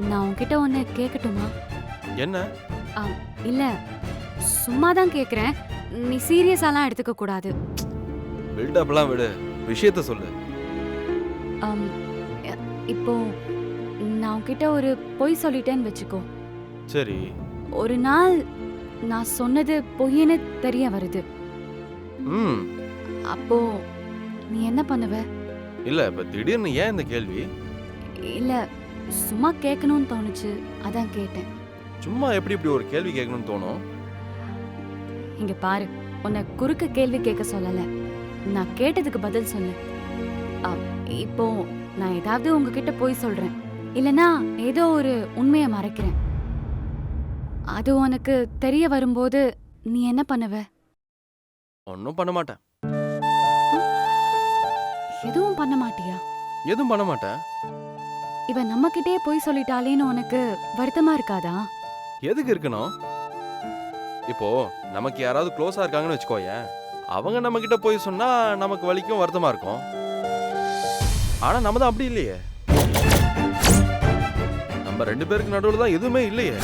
நான் உன்கிட்ட ஒன்று கேட்கட்டுமா என்ன? இல்ல சும்மா தான் கேட்குறேன் நீ சீரியஸாலாம் எடுத்துக்க கூடாது. பில்டப்லாம் விடு. விஷயத்த சொல்லு. இப்போ நான் உன்கிட்ட ஒரு பொய் சொல்லிட்டேன்னு வச்சுக்கோ. சரி. ஒரு நாள் நான் சொன்னது பொய்ன்னு தெரிய வருது. ம். அப்போ நீ என்ன பண்ணுவ? இல்ல இப்ப திடீர்னு ஏன் இந்த கேள்வி? இல்ல சும்மா கேட்கணும்னு தோணுச்சு. அதான் கேட்டேன். சும்மா எப்படி இப்படி ஒரு கேள்வி கேட்கணும்னு தோணும்? இங்க பாரு உன்னை குறுக்க கேள்வி கேட்க சொல்லல. நான் கேட்டதுக்கு பதில் சொல்லு. அ, இப்போ நான் ஏதாவது உங்ககிட்ட போய் சொல்றேன். இல்லனா ஏதோ ஒரு உண்மையை மறைக்கிறேன். அது உனக்கு தெரிய வரும்போது நீ என்ன பண்ணுவ? ஒன்றும் பண்ண மாட்டேன். எதுவும் பண்ண மாட்டியா? எதுவும் பண்ண மாட்டேன். இவ நம்ம போய் சொல்லிட்டாலேன்னு உனக்கு வருத்தமா இருக்காதா? எதுக்கு இருக்கணும்? இப்போ நமக்கு யாராவது க்ளோஸா இருக்காங்கன்னு வச்சுக்கோயேன் அவங்க நம்ம கிட்ட போய் சொன்னா நமக்கு வலிக்கும் வருத்தமா இருக்கும். ஆனா நம்ம தான் அப்படி இல்லையே. நம்ம ரெண்டு பேருக்கு நடுவில் தான் எதுவுமே இல்லையே.